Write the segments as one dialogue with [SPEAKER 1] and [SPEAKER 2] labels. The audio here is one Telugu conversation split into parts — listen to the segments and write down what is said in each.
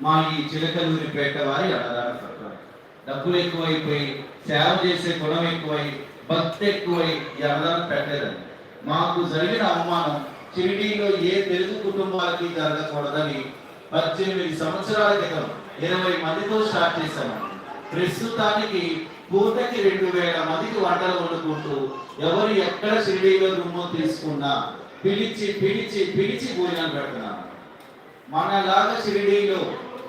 [SPEAKER 1] మా ఈ చిలకలూరిపేట వారి అన్నదాన సత్రం డబ్బులు ఎక్కువైపోయి సేవ చేసే గుణం ఎక్కువై భక్తి ఎక్కువై ఈ అన్నదానం పెట్టలేదండి. మాకు జరిగిన అవమానం షిరిడీలో ఏ తెలుగు కుటుంబాలకి జరగకూడదని పద్దెనిమిది సంవత్సరాల క్రితం ఇరవై మందితో స్టార్ట్ చేశాము ప్రస్తుతానికి పూటకి రెండు వేల మందికి వంటలు వండుకుంటూ ఎవరు ఎక్కడ షిరిడీలో రూము తీసుకున్నా పిలిచి పిలిచి పిలిచి భోజనం పెడుతున్నాను మనలాగా షిరిడీలో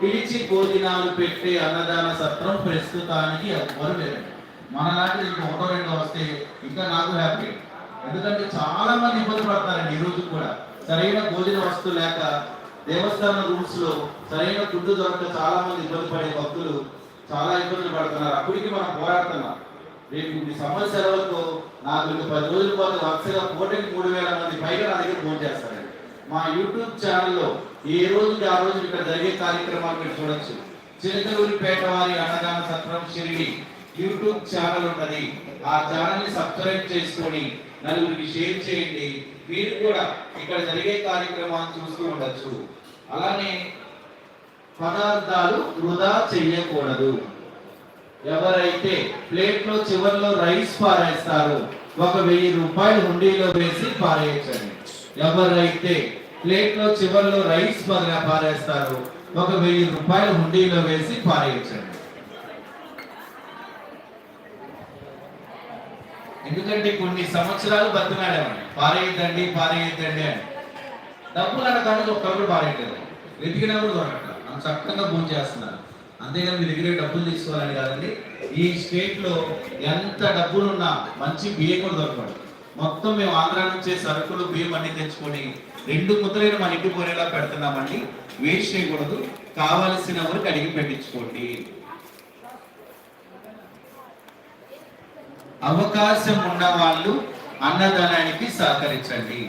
[SPEAKER 1] పిలిచి భోజనాలు పెట్టే అన్నదాన సత్రం ప్రస్తుతానికి ఎవ్వరు లేరు. మనలాంటి ఇంకా ఒకటో రెండో వస్తే ఇంకా నాకు హ్యాపీ ఎందుకంటే చాలా మంది ఇబ్బంది పడతారండి ఈ రోజు కూడా. సరైన భోజన వస్తువు లేక దేవస్థాన రూమ్స్లో సరైన ఫుడ్ దొరక చాలా మంది ఇబ్బంది పడే భక్తులు చాలా ఇబ్బందులు పడుతున్నారు. అప్పటికి మనం పోరాడుతున్నాం. రేపు ఈ సమ్మర్ సెలవులతో నాకు పది రోజుల పాటు వరుసగా కోటికి మూడు వేల మంది పైగా నా దగ్గర ఫోన్ చేస్తారు మా యూట్యూబ్ ఛానల్లో ఏ రోజుకి ఆ రోజు ఇక్కడ జరిగే కార్యక్రమాలు మీరు చూడొచ్చు. చిలకలూరిపేట వారి అన్నదాన సత్రం షిరిడి యూట్యూబ్ ఛానల్ ఉన్నది. ఆ ఛానల్ని సబ్స్క్రైబ్ చేసుకొని నలుగురికి షేర్ చేయండి. మీరు కూడా ఇక్కడ జరిగే కార్యక్రమాలు చూస్తూ ఉండొచ్చు. అలానే పదార్థాలు వృధా చెయ్యకూడదు. ఎవరైతే ప్లేట్లో చివరిలో చివర్లో రైస్ పారేస్తారో ఒక వెయ్యి రూపాయలు హుండీలో వేసి పారేయచ్చండి. ఎవరైతే ప్లేట్లో చివరిలో చివర్లో రైస్ బదులు పారేస్తారు. ఒక వెయ్యి రూపాయలు హుండీలో వేసి పారేయచ్చండి ఎందుకంటే కొన్ని సంవత్సరాలు బతినాడేవాడి పారేయద్దండి పారేయద్దండి అని. డబ్బులు అనడానికి ఒక్కరు పారేయట్లేదు. వెతికినప్పుడు కూడా మనం చక్కగా భూమి చేస్తున్నారు. అంతేగాని మీ దగ్గర డబ్బులు తీసుకోవాలని కాదండి. ఈ స్టేట్లో ఎంత డబ్బులున్నా మంచి బియ్యం కూడా దొరకదు. మొత్తం మేము ఆంధ్ర నుంచే సరుకులు బియ్యం అన్ని తెచ్చుకొని రెండు ముద్రలు మా ఇంటి పోరేలా పెడుతున్నామండి. వేస్ట్ చేయకూడదు. కావలసిన వరకు అడిగి పెట్టించుకోండి. అవకాశం ఉన్న వాళ్ళు అన్నదానానికి సహకరించండి.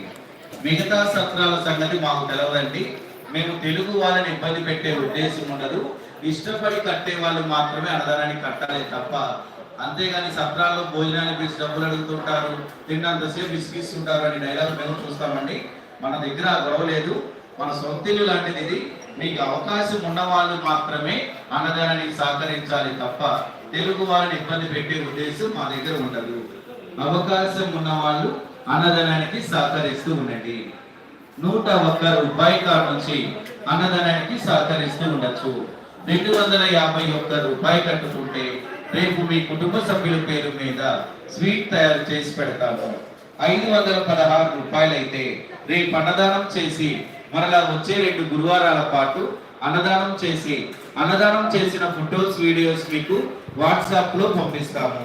[SPEAKER 1] మిగతా సత్రాల సంగతి మాకు తెలవదండి. మేము తెలుగు వాళ్ళని ఇబ్బంది పెట్టే ఉద్దేశం ఉండదు. ఇష్టపడి కట్టే వాళ్ళు మాత్రమే అన్నదానానికి కట్టాలి తప్ప అంతేగాని సత్రాల్లో భోజనానికి పిలిచి డబ్బులు అడుగుతుంటారు తిన్నంతసేపు విసిగిస్తుంటారు అని డైలాగ్ మేము చూస్తామండి. మన దగ్గర గొడవ లేదు. మన సొంత ఇల్లు లాంటిది ఇది. మీకు అవకాశం ఉన్నవాళ్ళు మాత్రమే అన్నదానానికి సహకరించాలి తప్ప తెలుగు వారిని ఇబ్బంది పెట్టే ఉద్దేశం మా దగ్గర ఉండదు. అవకాశం ఉన్నవాళ్ళు అన్నదానానికి సహకరిస్తూ ఉండండి. నూట ఒక్క రూపాయి కాడ నుంచి అన్నదానానికి సహకరిస్తూ ఉండొచ్చు. రెండు వందల యాభై ఒక్క రూపాయి కట్టుకుంటే రేపు మీ కుటుంబ సభ్యుల పేరు మీద స్వీట్ తయారు చేసి పెడతాము. ఐదు వందల పదహారు రూపాయలు అయితే రేపు అన్నదానం చేసి మరలా వచ్చే రెండు గురువారాల పాటు అన్నదానం చేసి అన్నదానం చేసిన ఫొటోస్ వీడియోస్ మీకు వాట్సాప్లో పంపిస్తాము.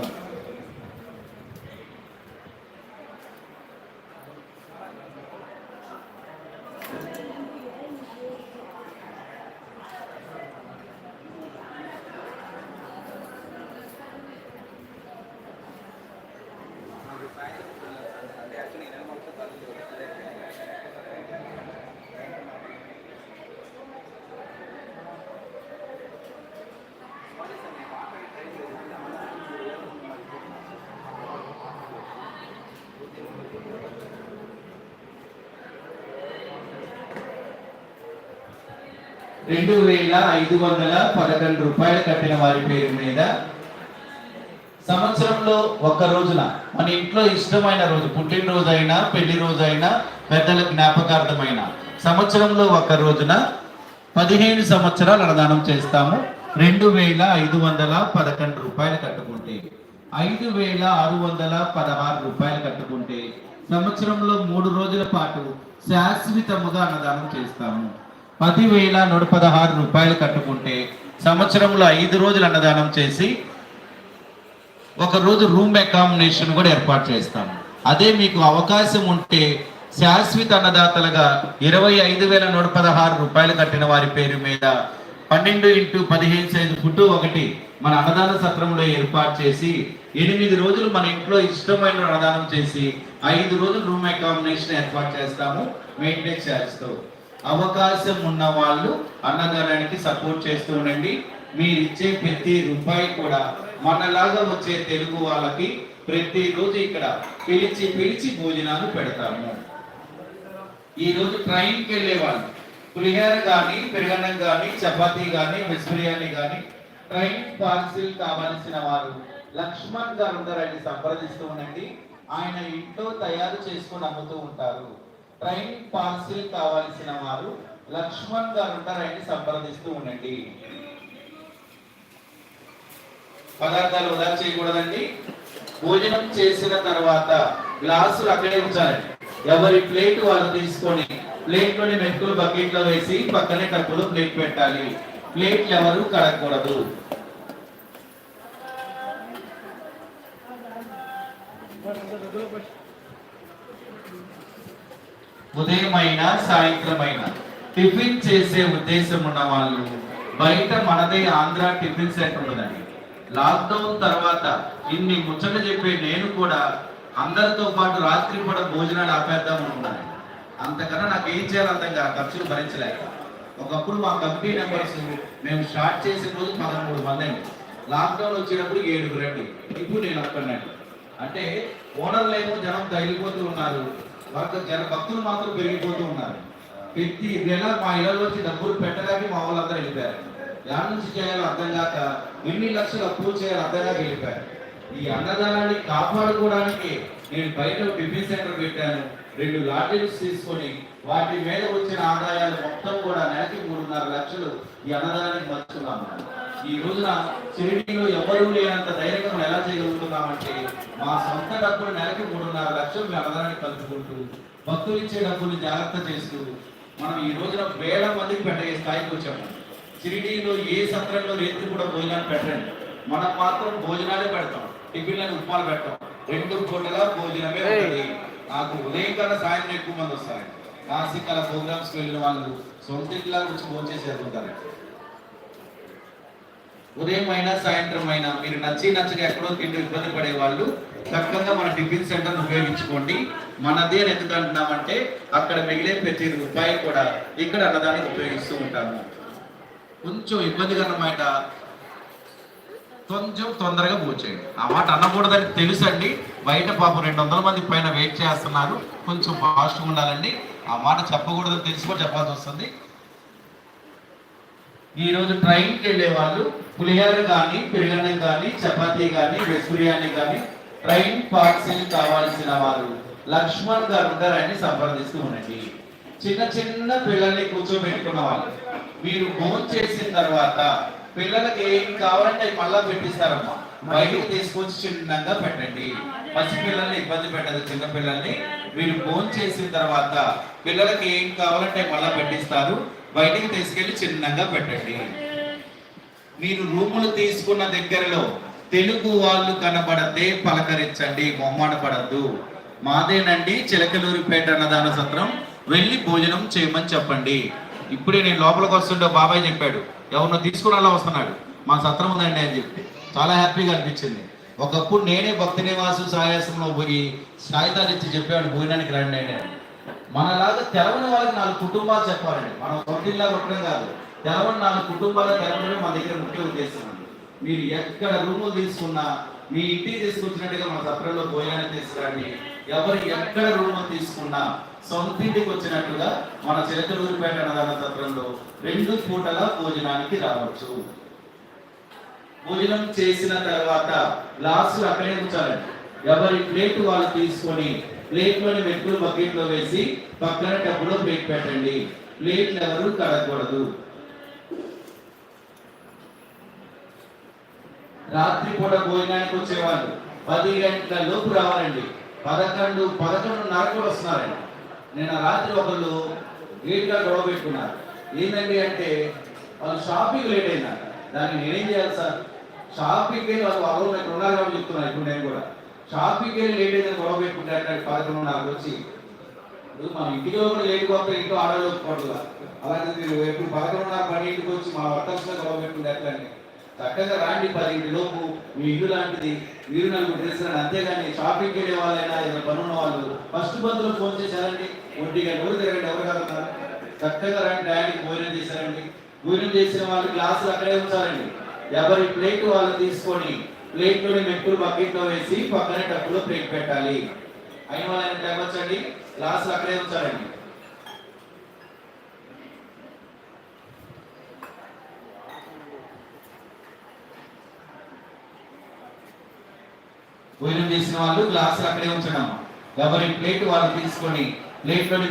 [SPEAKER 1] రెండు వేల ఐదు వందల పదకొండు రూపాయలు కట్టిన వారి పేరు మీద సంవత్సరంలో ఒక్క రోజున మన ఇంట్లో ఇష్టమైన రోజు పుట్టినరోజు అయినా పెళ్ళి రోజు అయినా పెద్దల జ్ఞాపకార్థమైన సంవత్సరంలో ఒక రోజున పదిహేను సంవత్సరాలు అన్నదానం చేస్తాము. రెండు వేల ఐదు వందల పదకొండు రూపాయలు కట్టుకుంటే ఐదు వేల ఆరు వందల పదహారు రూపాయలు కట్టుకుంటే సంవత్సరంలో మూడు రోజుల పాటు శాశ్వతముగా అన్నదానం చేస్తాము. పదివేల నూట పదహారు రూపాయలు కట్టుకుంటే సంవత్సరంలో ఐదు రోజులు అన్నదానం చేసి ఒక రోజు రూమ్ అకామిడేషన్ కూడా ఏర్పాటు చేస్తాము. అదే మీకు అవకాశం ఉంటే శాశ్వత అన్నదాతలుగా ఇరవై ఐదు వేల నూట పదహారు రూపాయలు కట్టిన వారి పేరు మీద పన్నెండు ఇంటూ పదిహేను సైజు ఫుడ్ ఒకటి మన అన్నదాన సత్రంలో ఏర్పాటు చేసి ఎనిమిది రోజులు మన ఇంట్లో ఇష్టమైన అన్నదానం చేసి ఐదు రోజులు రూమ్ అకామిడేషన్ ఏర్పాటు చేస్తాము మెయింటైన్ ఛార్జ్తో అవకాశం ఉన్న వాళ్ళు అన్నదానానికి సపోర్ట్ చేస్తూ ఉండండి. మీరు ఇచ్చే ప్రతి రూపాయి కూడా మనలాగా వచ్చే తెలుగు వాళ్ళకి ప్రతిరోజు ఇక్కడ పిలిచి పిలిచి భోజనాలు పెడతాము. ఈ రోజు ట్రైన్కి వెళ్ళే వాళ్ళు పులిహోర కానీ పెరుగన్నం కానీ చపాతీ కానీ వెజ్ బిర్యానీ కానీ ట్రైన్ పార్సిల్ కావాల్సిన వారు లక్ష్మణ్ గారు ఉన్నారని సంప్రదిస్తూ ఉండండి. ఆయన ఇంట్లో తయారు చేసుకొని అమ్ముతూ ఉంటారు. ట్రైన్ పార్సిల్ కావాల్సిన వారు లక్ష్మణ్ గారు ఉంటారని సంప్రదిస్తూ ఉండండి. పదార్థాలు వృధా చేయకూడదండి. భోజనం చేసిన తర్వాత గ్లాసులు అక్కడే ఉంచాలి. ఎవరి ప్లేట్ వాళ్ళు తీసుకొని ప్లేట్లోని మెతుకులు బకెట్లో వేసి పక్కనే టప్పులు ప్లేట్ పెట్టాలి. ప్లేట్లు ఎవరు కడగకూడదు. ఉదయమైన సాయంత్రమైన. టిఫిన్ చేసే ఉద్దేశం ఉన్న వాళ్ళు బయట మనదే ఆంధ్ర టిఫిన్ సెంటర్ ఉండదండి లాక్డౌన్ తర్వాత ఇన్ని ముచ్చట చెప్పే నేను కూడా అందరితో పాటు రాత్రి పూట భోజనాలు ఆపేద్దాం అనుకున్నాను. అంతకన్నా నాకు ఏం చేయాలో అర్థం కాదు ఖర్చులు భరించలేక. ఒకప్పుడు మా కమిటీ మెంబర్స్ మేము స్టార్ట్ చేసే రోజు పదమూడు మంది అండి. లాక్డౌన్ వచ్చేటప్పుడు ఏడుగురు రండి ఇప్పుడు నేను ఒక్కనండి అంటే ఓనర్లేమో జనం తగిలిపోతూ ఉన్నారు. వాళ్ళకి జన భక్తులు మాత్రం పెరిగిపోతూ ఉన్నారు. ప్రతి నెల మా ఇళ్ళలో వచ్చి డబ్బులు పెట్టడానికి మా వాళ్ళందరూ వెళ్ళిపోయారు. దాని నుంచి చేయాలో అర్థం కాక ఎన్ని లక్షలు అప్పులు చేయాలో అర్థం కాక వెళ్ళిపోయారు. ఈ అన్నదానాన్ని కాపాడుకోవడానికి నేను బయట టిఫిన్ సెంటర్ పెట్టాను. రెండు లాటరీస్ తీసుకొని వాటి మీద వచ్చిన ఆదాయాలు మొత్తం కూడా నెలకి మూడున్నర లక్షలు ఈ అన్నదానానికి మర్చుకున్నాను ఈ రోజున షిరిడీలో ఎవరూ లేనంత ధైర్యంగా మనం ఎలా చేయగలుగుతున్నామంటే మా సొంత డబ్బులు నెలకి మూడున్నర లక్షలు మీ అన్నదానానికి కలుపుకుంటూ భక్తులు ఇచ్చే డబ్బులు జాగ్రత్త చేస్తూ మనం ఈ రోజున వేల మందికి పెట్టే స్థాయికి వచ్చాము. షిరిడీలో ఏ సత్రంలో రేత్రి కూడా భోజనాలు పెట్టండి మనం మాత్రం భోజనాలే పెడతాం. టిఫిన్లను ఉప్మాలు పెట్టాం రెండు పూటలా భోజనమే ఉంటుంది. నాకు ఉదయం కన్నా సాయంత్రం ఎక్కువ మంది వస్తారు. నాసికల ప్రోగ్రామ్స్కి వెళ్ళిన వాళ్ళు సొంత ఇంట్లో వచ్చి భోజనం చేసి వెళ్తుంటారు ఉదయం అయినా సాయంత్రం అయినా మీరు నచ్చి నచ్చక ఎక్కడో తింటూ ఇబ్బంది పడే వాళ్ళు చక్కగా మన టిఫిన్ సెంటర్ ఉపయోగించుకోండి. మనదే అని ఎందుకు అంటున్నామంటే అక్కడ మిగిలే ప్రతి రూపాయి కూడా ఇక్కడ అన్నదానికి ఉపయోగిస్తూ ఉంటాము. కొంచెం ఇబ్బందికరమాట కొంచెం తొందరగా పోచేయండి. ఆ మాట అనకూడదని తెలుసండి. బయట పాపం రెండు వందల మంది పైన వెయిట్ చేస్తున్నారు. కొంచెం ఫాస్ట్గా ఉండాలండి. ఆ మాట చెప్పకూడదని తెలిసి కూడా చెప్పాల్సి వస్తుంది. ఈరోజు ట్రైన్కి వెళ్ళే వాళ్ళు పులిహోర కానీ పెరుగన్నం కానీ చపాతీ కానీ వెజ్ బిర్యానీ కానీ ట్రైన్ పార్సిల్ కావాల్సిన వారు లక్ష్మణ్ గారు ఉంటారని సంప్రదిస్తూ ఉండండి చిన్న చిన్న పిల్లల్ని కూర్చోబెట్టుకున్న వాళ్ళు మీరు భోజనం చేసిన తర్వాత పిల్లలకి ఏం కావాలంటే మళ్ళా పెట్టిస్తారమ్మా. బయటకు తీసుకొచ్చి చిన్నగా పెట్టండి. పసి పిల్లల్ని ఇబ్బంది పెట్టదు చిన్న పిల్లల్ని. మీరు భోజనం చేసిన తర్వాత పిల్లలకి ఏం కావాలంటే మళ్ళా పెట్టిస్తారు. బయటికి తీసుకెళ్ళి చిన్నగా పెట్టండి. మీరు రూములు తీసుకున్న దగ్గరలో తెలుగు వాళ్ళు కనబడతే పలకరించండి మొమ్మాట పడద్దు మాదేనండి చిలకలూరిపేట అన్నదాన సత్రం. వెళ్ళి భోజనం చేయమని చెప్పండి. ఇప్పుడే నేను లోపలికి వస్తుంటే బాబాయ్ చెప్పాడు ఎవరినో తీసుకునేలా వస్తున్నాడు. మా సత్రం ఉందండి అని చెప్పి. చాలా హ్యాపీగా అనిపించింది. ఒకప్పుడు నేనే భక్తి నివాసు సాయాసంలో పోయి సాయితాలు ఇచ్చి చెప్పాడు భోజనానికి రండి అని. మనలాగా తెలవని వాళ్ళకి నాలుగు కుటుంబాలు చెప్పాలండి. మనం సొంతిల్లా ఉండడం కాదు. కేవలం నాలుగు కుటుంబాలు తెలవడమే మా దగ్గర ముఖ్య ఉద్దేశం అండి. మీరు ఎక్కడ రూములు తీసుకున్నా మీ ఇంటికి తీసుకొచ్చినట్టుగా మన సత్రంలో భోజనాన్ని తీసుకురండి ఎవరు ఎక్కడ రూములు తీసుకున్నా సొంత ఇంటికి వచ్చినట్టుగా మన చిలకలూరిపేట అన్నదాన సత్రంలో రెండు పూటల భోజనానికి రావచ్చు. భోజనం చేసిన తర్వాత గ్లాసులు అక్కడే ఉంచాలండి. ఎవరి ప్లేట్ వాళ్ళు తీసుకొని ప్లేట్లోని మెట్లు బకెట్లో వేసి పక్కన టబ్బులో ప్లేట్ పెట్టండి. ప్లేట్లు ఎవరు కడగకూడదు. రాత్రి పూట భోజనానికి వచ్చేవాళ్ళు. పది గంటల లోపు రావాలండి. పదకొండు పదకొండున్నరకు కూడా వస్తున్నారండి. నేను రాత్రి ఒకళ్ళు లేట్గా గొడవ పెట్టుకున్నారు. ఏంటండి అంటే వాళ్ళు షాపింగ్ లేట్ అయినారు. దాన్ని నేనేం చేయాలి సార్? షాపింగ్ వెళ్ళి వాళ్ళు వాళ్ళు ఇక్కడ ఉన్నారు కాబట్టి చెప్తున్నాను ఇప్పుడు నేను కూడా. షాపింగ్ వెళ్ళి లేట్ అయిందని గొడవ పెట్టుకుంటారు పదకొండు నాకు వచ్చి ఇప్పుడు మన ఇంటికి కూడా లేట్ పోతే ఇంట్లో ఆడలేదు అలాగే మీరు ఎప్పుడు పదకొండున్నర పని ఇంటికి వచ్చి మా వర్తర్స్లో గొడవ పెట్టుకుంటే ఎట్లా అండి? చక్కగా రాండి పది లోపు మీ ఇల్లు లాంటిది. మీరు నలుగురు తెలుసుకుని అంతేగాని షాపింగ్ వెళ్ళే వాళ్ళైనా ఏదైనా పనున్న వాళ్ళు ఫస్ట్ బంధువులు ఫోన్ చేశారండి. ఒంటి గంట ఎవరు తిరగండి? ఎవరు కాదన్నారు చక్కగా రాండి డయానికి భోజనం చేశారండి. భోజనం చేసిన వాళ్ళు గ్లాసులు అక్కడే ఉంచాలండి. ఎవరి ప్లేట్ వాళ్ళు తీసుకొని ప్లేట్లోని మెట్టులు బకెట్లో వేసి పక్కనే టప్పులో ప్లేట్ పెట్టాలి. అయిన వాళ్ళని టైం వచ్చండి గ్లాసులు అక్కడే ఉంచాలండి. భోజనం చేసిన వాళ్ళు గ్లాసులు అక్కడే ఉంచడం. ఎవరి ప్లేట్ వాళ్ళు తీసుకొని ప్లేట్లోని